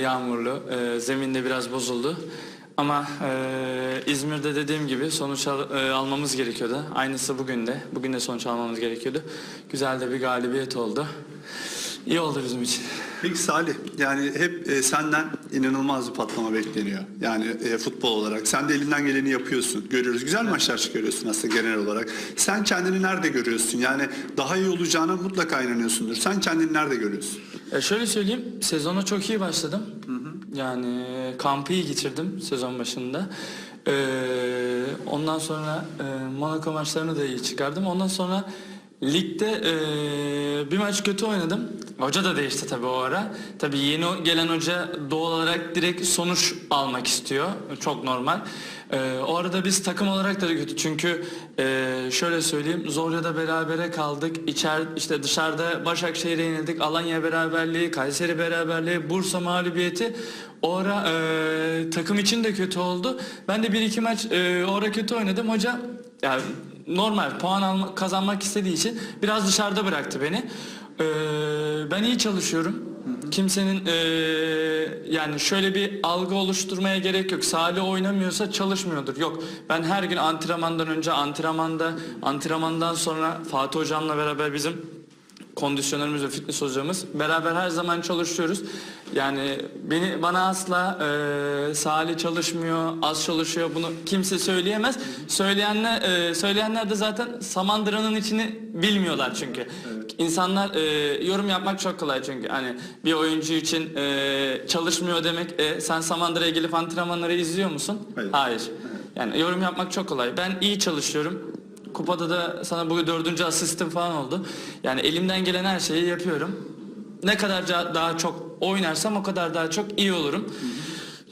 Yağmurlu, e, zeminde biraz bozuldu. Ama e, İzmir'de dediğim gibi sonuç al- e, almamız gerekiyordu. Aynısı bugün de. Bugün de sonuç almamız gerekiyordu. Güzel de bir galibiyet oldu. İyi oldu bizim için. Peki Salih, yani hep e, senden inanılmaz bir patlama bekleniyor. Yani e, futbol olarak. Sen de elinden geleni yapıyorsun. Görüyoruz. Güzel maçlar çıkarıyorsun aslında genel olarak. Sen kendini nerede görüyorsun? Yani daha iyi olacağına mutlaka inanıyorsundur. Sen kendini nerede görüyorsun? E, şöyle söyleyeyim, sezona çok iyi başladım. Yani kampı iyi geçirdim sezon başında. E, ondan sonra e, Monaco maçlarını da iyi çıkardım. Ondan sonra ligde e, bir maç kötü oynadım. Hoca da değişti tabii o ara. Tabii yeni gelen hoca doğal olarak direkt sonuç almak istiyor. Çok normal. E, o arada biz takım olarak da kötü. Çünkü e, şöyle söyleyeyim, Zorya'da berabere kaldık. İçer işte dışarıda Başakşehir'e yenildik. Alanya beraberliği, Kayseri beraberliği, Bursa mağlubiyeti. O ara e, takım için de kötü oldu. Ben de bir iki maç e, o ara kötü oynadım. Hoca yani normal puan alma, kazanmak istediği için biraz dışarıda bıraktı beni. E, ben iyi çalışıyorum. Kimsenin e, yani şöyle bir algı oluşturmaya gerek yok. Salih oynamıyorsa çalışmıyordur. Yok. Ben her gün antrenmandan önce antrenmanda, antrenmandan sonra Fatih hocamla beraber bizim kondisyonerimiz ve fitness hocamız beraber her zaman çalışıyoruz. Yani beni bana asla e, Salih çalışmıyor, az çalışıyor bunu kimse söyleyemez. Söyleyenler e, söyleyenler de zaten Samandıra'nın içini bilmiyorlar çünkü. İnsanlar e, yorum yapmak çok kolay çünkü hani bir oyuncu için e, çalışmıyor demek e, sen Samandıra'ya gelip antrenmanları izliyor musun? Hayır. Yani yorum yapmak çok kolay. Ben iyi çalışıyorum. Kupada da sana bugün dördüncü asistim falan oldu. Yani elimden gelen her şeyi yapıyorum. Ne kadar daha çok oynarsam o kadar daha çok iyi olurum.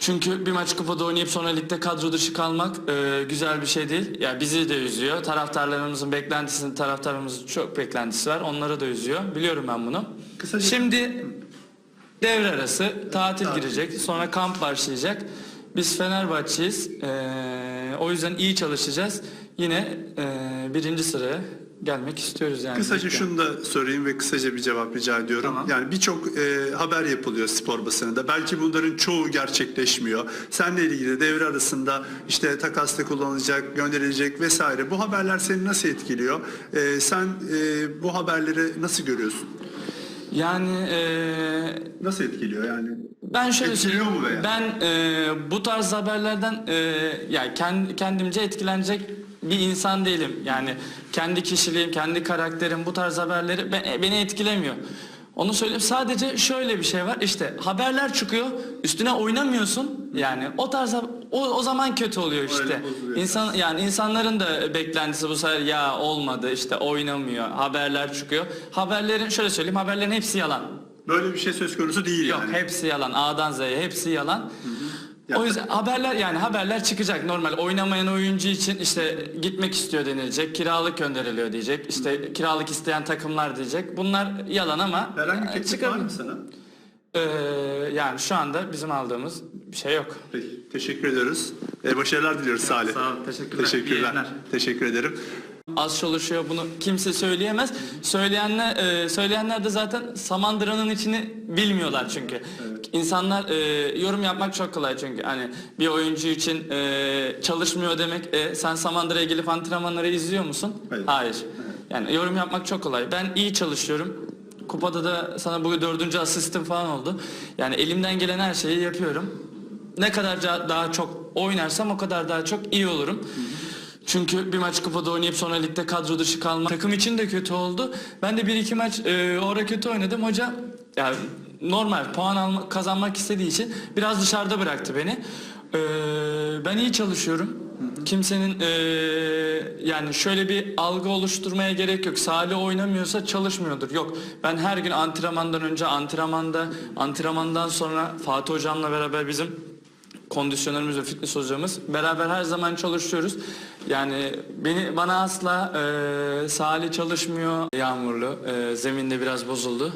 Çünkü bir maç kupada oynayıp sonra ligde kadro dışı kalmak e, güzel bir şey değil. Ya bizi de üzüyor. Taraftarlarımızın beklentisinin taraftarlarımızın çok beklentisi var. Onları da üzüyor. Biliyorum ben bunu. Kısaca- Şimdi devre arası tatil girecek. Sonra kamp başlayacak. Biz Fenerbahçe'yiz. Ee, o yüzden iyi çalışacağız. Yine e, birinci sıraya gelmek istiyoruz yani. Kısaca ligde. şunu da sorayım ve kısaca bir cevap rica ediyorum. Tamam. Yani birçok e, haber yapılıyor spor basınında. Belki bunların çoğu gerçekleşmiyor. Seninle ilgili devre arasında işte takasta kullanılacak, gönderilecek vesaire. Bu haberler seni nasıl etkiliyor? E, sen e, bu haberleri nasıl görüyorsun? Yani e, Nasıl etkiliyor yani? ben şöyle Etkiliyor mu veya? Ben e, bu tarz haberlerden e, yani kend, kendimce etkilenecek bir insan değilim. Yani kendi kişiliğim, kendi karakterim bu tarz haberleri be- beni etkilemiyor. Onu söyleyeyim. Sadece şöyle bir şey var. İşte haberler çıkıyor. Üstüne oynamıyorsun. Yani o tarz o, o zaman kötü oluyor işte. İnsan yani insanların da beklentisi bu sefer ya olmadı işte oynamıyor. Haberler çıkıyor. Haberlerin şöyle söyleyeyim. Haberlerin hepsi yalan. Böyle bir şey söz konusu değil Yok yani. hepsi yalan. A'dan Z'ye hepsi yalan. Ya- O yüzden haberler yani haberler çıkacak normal oynamayan oyuncu için işte gitmek istiyor denilecek kiralık gönderiliyor diyecek işte kiralık isteyen takımlar diyecek bunlar yalan ama Herhangi bir e, teklif var çıkabilir. mı sana? Ee, yani şu anda bizim aldığımız bir şey yok. Peki, teşekkür ediyoruz. E, başarılar diliyoruz Salih. sağ ol, teşekkürler. İyi Teşekkürler. yayınlar. Teşekkür ederim. Az çalışıyor bunu kimse söyleyemez. Söyleyenler e, söyleyenler de zaten Samandıra'nın içini bilmiyorlar çünkü. İnsanlar e, yorum yapmak çok kolay çünkü hani bir oyuncu için e, çalışmıyor demek e, sen Samandıra'ya gelip antrenmanları izliyor musun? Hayır. Yani yorum yapmak çok kolay. Ben iyi çalışıyorum. Kupada da sana bugün dördüncü asistim falan oldu. Yani elimden gelen her şeyi yapıyorum. Ne kadar ca- daha çok oynarsam o kadar daha çok iyi olurum. Çünkü bir maç kupada oynayıp sonra ligde kadro dışı kalmak takım için de kötü oldu. Ben de bir iki maç e, orada kötü oynadım. Hoca yani normal puan alma, kazanmak istediği için biraz dışarıda bıraktı beni. E, ben iyi çalışıyorum. Kimsenin e, yani şöyle bir algı oluşturmaya gerek yok. Salih oynamıyorsa çalışmıyordur. Yok. Ben her gün antrenmandan önce antrenmanda, antrenmandan sonra Fatih hocamla beraber bizim kondisyonerimiz ve fitness hocamız beraber her zaman çalışıyoruz. Yani beni bana asla e, Salih çalışmıyor. Yağmurlu, e, zeminde biraz bozuldu.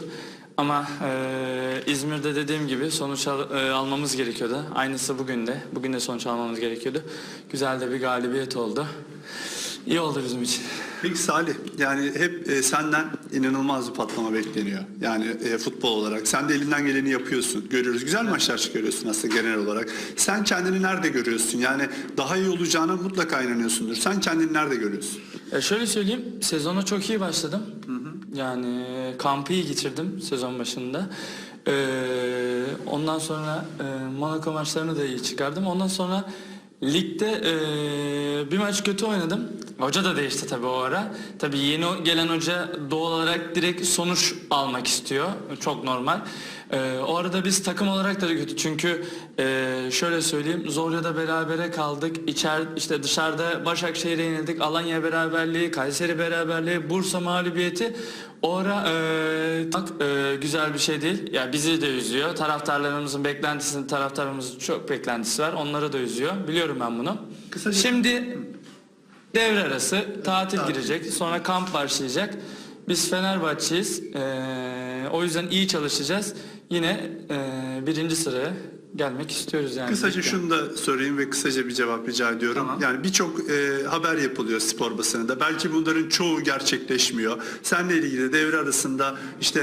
Ama e, İzmir'de dediğim gibi sonuç al- e, almamız gerekiyordu. Aynısı bugün de. Bugün de sonuç almamız gerekiyordu. Güzel de bir galibiyet oldu. iyi oldu bizim için. Peki Salih, yani hep e, senden inanılmaz bir patlama bekleniyor. Yani e, futbol olarak. Sen de elinden geleni yapıyorsun. Görüyoruz. Güzel maçlar çıkarıyorsun aslında genel olarak. Sen kendini nerede görüyorsun? Yani daha iyi olacağına mutlaka inanıyorsundur. Sen kendini nerede görüyorsun? Ya şöyle söyleyeyim, sezona çok iyi başladım. Yani kampı iyi geçirdim sezon başında. Ee, ondan sonra e, Monaco maçlarını da iyi çıkardım. Ondan sonra ligde e, bir maç kötü oynadım. Hoca da değişti tabii o ara. Tabii yeni gelen hoca doğal olarak direkt sonuç almak istiyor. Çok normal. Ee, o arada biz takım olarak da kötü. Çünkü e, şöyle söyleyeyim Zorya'da berabere kaldık. İçer, işte dışarıda Başakşehir'e yenildik. Alanya beraberliği Kayseri beraberliği Bursa mağlubiyeti. O ara e, bak, e, güzel bir şey değil. Ya bizi de üzüyor. Taraftarlarımızın beklentisinin taraftarlarımızın çok beklentisi var. Onları da üzüyor. Biliyorum ben bunu. Kısaca- şimdi devre arası tatil girecek sonra kamp başlayacak biz Fenerbahçe'yiz Ee, o yüzden iyi çalışacağız yine e, birinci sıraya gelmek istiyoruz yani. Kısaca ligde. şunu da sorayım ve kısaca bir cevap rica ediyorum. Tamam. Yani birçok e, haber yapılıyor spor basınında. Belki bunların çoğu gerçekleşmiyor. Seninle ilgili devre arasında işte